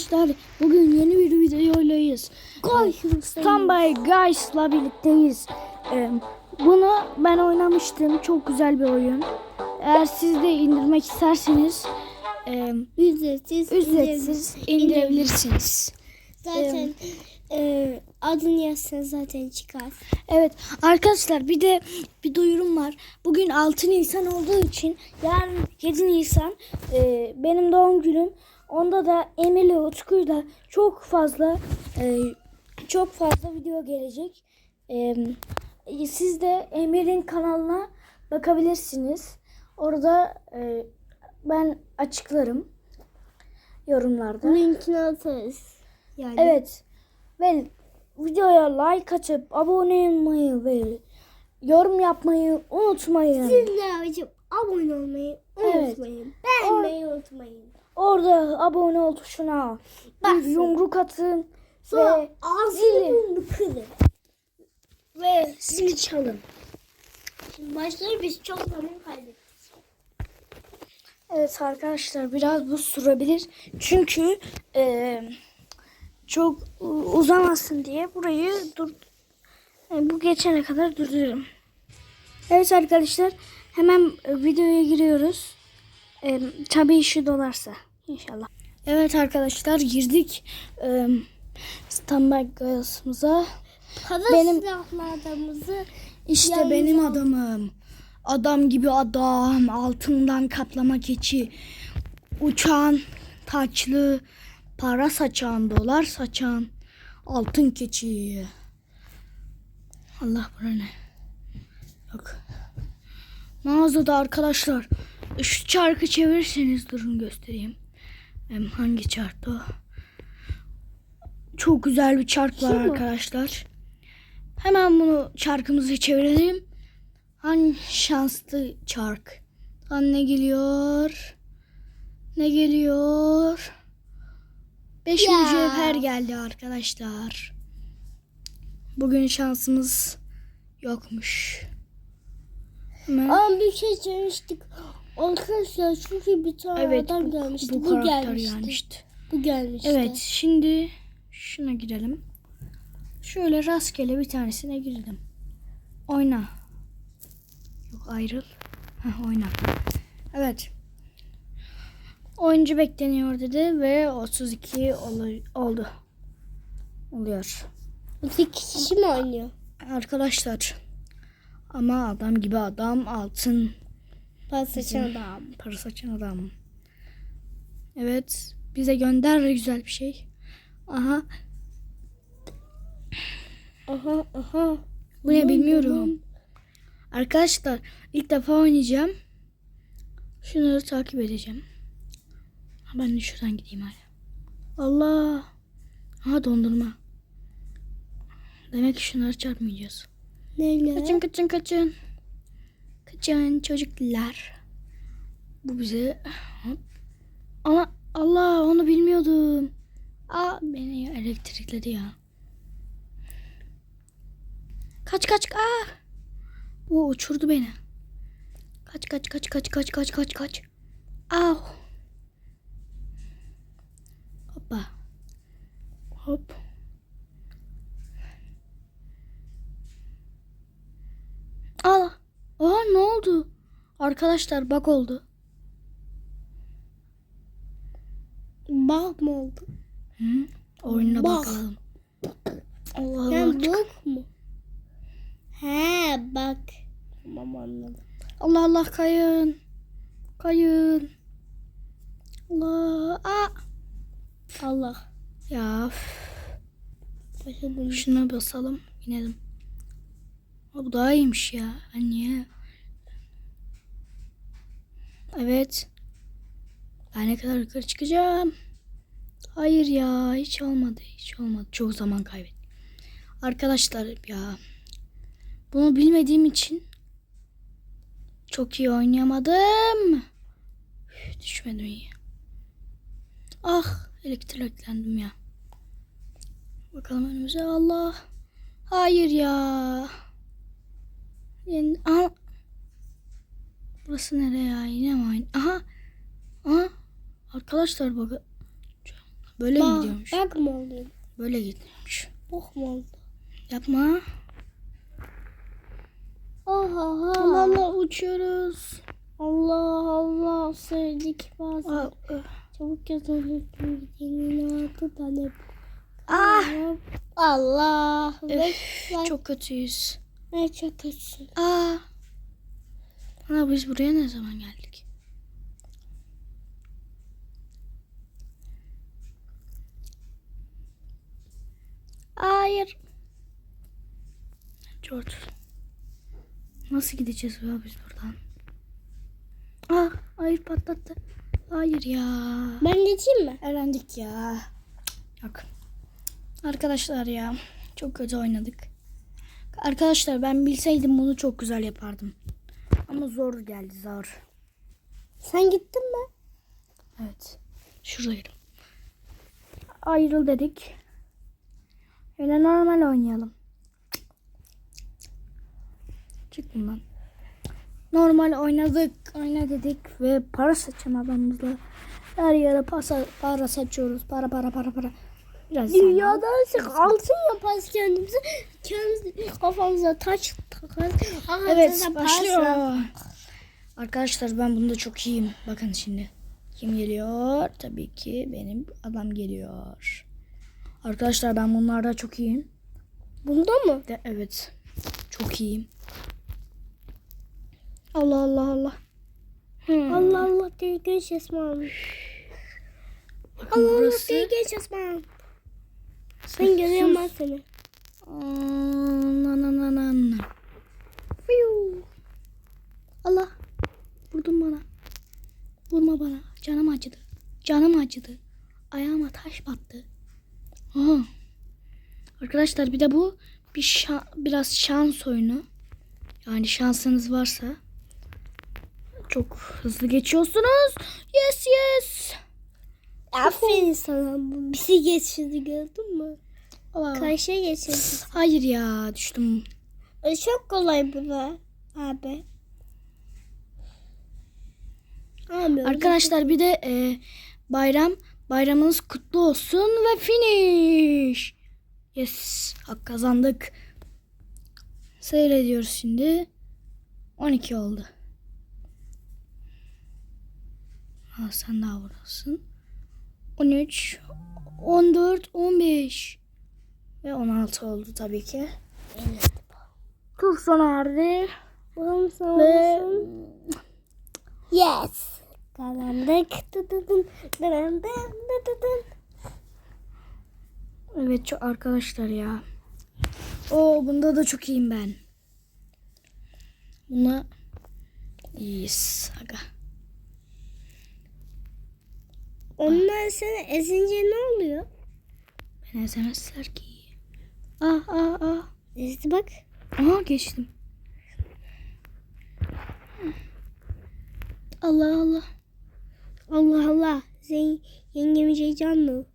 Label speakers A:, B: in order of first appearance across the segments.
A: arkadaşlar bugün yeni bir videoylayız.
B: Koy
A: Standby Guys'la birlikteyiz. Ee, bunu ben oynamıştım. Çok güzel bir oyun. Eğer siz de indirmek isterseniz e,
B: Ücretsiz.
A: ücretsiz indirebilirsiniz.
B: Zaten e, adını yazsan zaten çıkar.
A: Evet arkadaşlar bir de bir duyurum var. Bugün 6 Nisan olduğu için yarın 7 Nisan e, benim doğum günüm. Onda da Emir'le Utku'yla çok fazla e, çok fazla video gelecek. E, siz de Emir'in kanalına bakabilirsiniz. Orada e, ben açıklarım yorumlarda.
B: Linkini atarız. Yani.
A: Evet. Ve videoya like atıp abone olmayı ve yorum yapmayı unutmayın.
B: Siz de abone olmayı
A: Evet.
B: unutmayın. Beğenmeyi unutmayın.
A: Orada abone ol tuşuna bir
B: Basın.
A: yumruk atın
B: Sonra
A: ve
B: ağzını burnunu kırın.
A: ve zili çalın.
B: Şimdi başları biz çok zaman kaybettik.
A: Evet arkadaşlar biraz bu sürebilir. Çünkü eee, çok uzamasın diye burayı dur e, bu geçene kadar durdururum. Evet arkadaşlar hemen e, videoya giriyoruz. E, tabii şu dolarsa inşallah. Evet arkadaşlar girdik. E, standby gazımıza.
B: Para
A: Benim-
B: silahlı adamımızı
A: İşte
B: Yalnız
A: benim adamım. Adam gibi adam. Altından kaplama keçi. Uçan, taçlı, para saçan, dolar saçan. Altın keçi. Allah buna ne? Yok. Mağazada arkadaşlar. Şu çarkı çevirirseniz durun göstereyim. Em, hangi çarktı o? Çok güzel bir çark var
B: Şu mu?
A: arkadaşlar. Hemen bunu çarkımızı çevirelim. Hangi şanslı çark? Lan ne geliyor? Ne geliyor? Beş
B: Ya.
A: mücevher geldi arkadaşlar. Bugün şansımız yokmuş. Hemen.
B: Ama bir şey söylemiştik. Arkadaşlar çünkü bir tane
A: evet
B: adam
A: bu,
B: gelmişti.
A: bu,
B: Bu, gelmişti.
A: gelmişti.
B: Bu gelmişti.
A: Evet şimdi şuna girelim. Şöyle rastgele bir tanesine girdim. Oyna. Yok ayrıl. Heh, oyna. Evet. Oyuncu bekleniyor dedi ve 32 olu- oldu. Oluyor.
B: İki kişi mi oynuyor?
A: Arkadaşlar ama adam gibi adam altın
B: Pas saçan adam.
A: para saçan adam. Evet bize gönder güzel bir şey. Aha
B: Aha aha.
A: Bu ne bilmiyorum. Arkadaşlar ilk defa oynayacağım. Şunları takip edeceğim. Ha, Ben de şuradan gideyim hala. Allah. Aha dondurma. Demek ki şunları çarpmayacağız.
B: Neyle?
A: Kaçın kaçın kaçın. Kaçın çocuklar. Bu bize... Ama Allah onu bilmiyordum. Aa beni elektrikledi ya. Kaç kaç aa. O uçurdu beni. Kaç kaç kaç kaç kaç kaç kaç kaç. Au. Hoppa. Hop. Al. Aa ne oldu? Arkadaşlar bak oldu.
B: Bak mı oldu?
A: Hı? Oyununa
B: Bak.
A: bakalım. Allah Allah.
B: Yani bak mı? He bak. Tamam anladım.
A: Allah Allah kayın. Kayın. Allah. Aa.
B: Allah.
A: Ya.
B: Başladım.
A: şuna basalım. inelim. Bu daha iyiymiş ya. Niye? Evet. Ben ne kadar yukarı çıkacağım? Hayır ya hiç olmadı. Hiç olmadı. Çok zaman kaybettim. Arkadaşlar ya. Bunu bilmediğim için çok iyi oynayamadım. Üf, düşmedim iyi. Ah elektriklendim ya. Bakalım önümüze Allah. Hayır ya. Yani. Burası nereye ya? Yine mi aynı? Aha. Aha. Arkadaşlar bakın. Böyle mi
B: Bak,
A: gidiyormuş?
B: bak mı oluyor?
A: Böyle gidiyormuş.
B: Bok mu oldu?
A: Yapma. Allah.
B: Allah
A: uçuyoruz.
B: Allah Allah sevdik bazı.
A: Aa.
B: Çabuk yazalım. Gidenin altı tane.
A: Ah,
B: Allah. Ve
A: çok kötüyüz.
B: ne çok kötüsün.
A: Aa. Ana biz buraya ne zaman geldik? Hayır. George. Nasıl gideceğiz ya biz buradan? Ah, hayır patlattı. Hayır ya.
B: Ben geçeyim mi?
A: Eğlendik ya. Yok. Arkadaşlar ya. Çok kötü oynadık. Arkadaşlar ben bilseydim bunu çok güzel yapardım. Ama zor geldi zor.
B: Sen gittin mi?
A: Evet. Şuradayım. Ayrıl dedik. Öyle normal oynayalım. Çık bundan. Normal oynadık, oyna dedik ve para saçan adamımızla her yere pasa, para saçıyoruz. Para para para para. Biraz.
B: Dünyadan sık altın yaparız kendimize. Kendimize kafamıza taş takarız.
A: Evet başlıyor. Arkadaşlar ben bunda çok iyiyim. Bakın şimdi. Kim geliyor? Tabii ki benim adam geliyor. Arkadaşlar ben bunlarda çok iyiyim.
B: Bunda mı?
A: De, evet. Çok iyiyim. Allah Allah Allah. Hmm.
B: Allah Allah diye Esma'm.
A: Bakın
B: Allah Allah diye geç Esma'm. Ben görüyorum ben seni.
A: Nan nan nan. Fiyu. Allah. Vurdun bana. Vurma bana. Canım acıdı. Canım acıdı. Ayağıma taş battı. Aha. Arkadaşlar bir de bu bir şa- biraz şans oyunu. Yani şansınız varsa çok hızlı geçiyorsunuz. Yes yes.
B: Aferin sana. Bizi geçirdi gördün mü?
A: Aa,
B: Karşıya geçirdi.
A: Hayır ya düştüm.
B: E, çok kolay bu da abi. Abi
A: Arkadaşlar bir de e, bayram bayramınız kutlu olsun ve finish. Yes, hak kazandık. Seyrediyoruz şimdi. 12 oldu. Ha, sen daha buradasın. 13, 14, 15 ve 16 oldu tabii ki. Tur sona erdi. Ve.
B: Yes. Kazandık.
A: Evet çok arkadaşlar ya. O bunda da çok iyiyim ben. Buna iyiyiz. Aga.
B: Onlar seni ezince ne oluyor?
A: Beni ezemezler ki. Ah ah ah.
B: İşte bak.
A: Aha geçtim. Allah Allah.
B: Allah Allah. Sen yengemiz heyecanlı.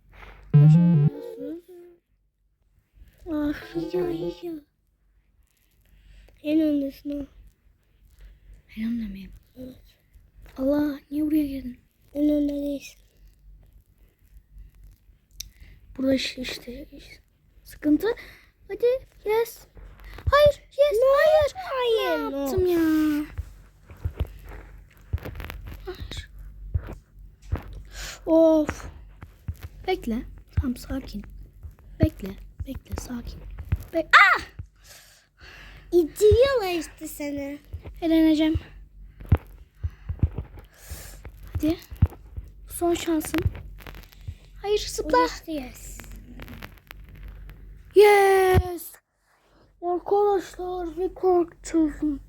A: Ah.
B: Heyecan heyecan. En öndesin o.
A: Ben anlamayayım. Allah niye buraya girdin?
B: En önde değilsin.
A: Burada işte, işte, sıkıntı. Hadi yes. Hayır yes. hayır.
B: Hayır.
A: Ne yaptım ya? Hayır. Of. Bekle. Tamam sakin. Bekle. Bekle sakin. Bek ah!
B: İttiriyorlar işte seni.
A: Eğleneceğim. Hadi. Son şansın. Hayır zıpla.
B: Yes.
A: Yes. Arkadaşlar bir korktum.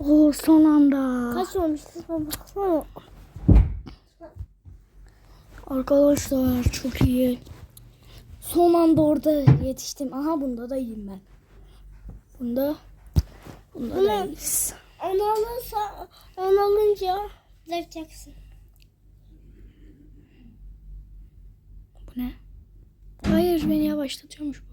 A: Oh son anda.
B: Kaç olmuştu? Baksana.
A: Arkadaşlar çok iyi. Son anda orada yetiştim. Aha bunda da iyiyim ben. Bunda bunda da
B: Ulan.
A: iyiyiz.
B: Onu alırsa, onu alınca zevkacaksın.
A: Bu ne? Hayır beni yavaşlatıyormuş bu.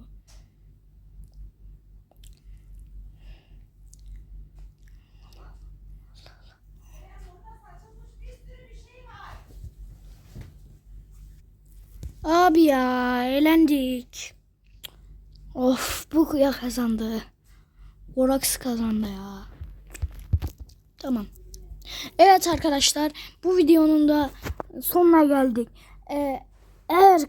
A: Abi ya eğlendik. Of bu ya kazandı. Borax kazandı ya. Tamam. Evet arkadaşlar bu videonun da sonuna geldik. Ee, eğer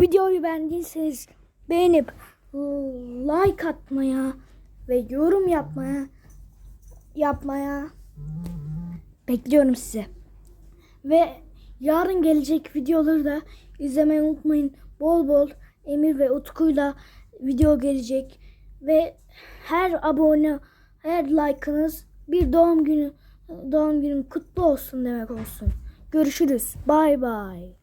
A: videoyu beğendiyseniz beğenip like atmaya ve yorum yapmaya yapmaya bekliyorum size. Ve yarın gelecek videoları da izlemeyi unutmayın. Bol bol Emir ve Utku'yla video gelecek. Ve her abone, her like'ınız bir doğum günü doğum günüm kutlu olsun demek olsun. Görüşürüz. Bay bay.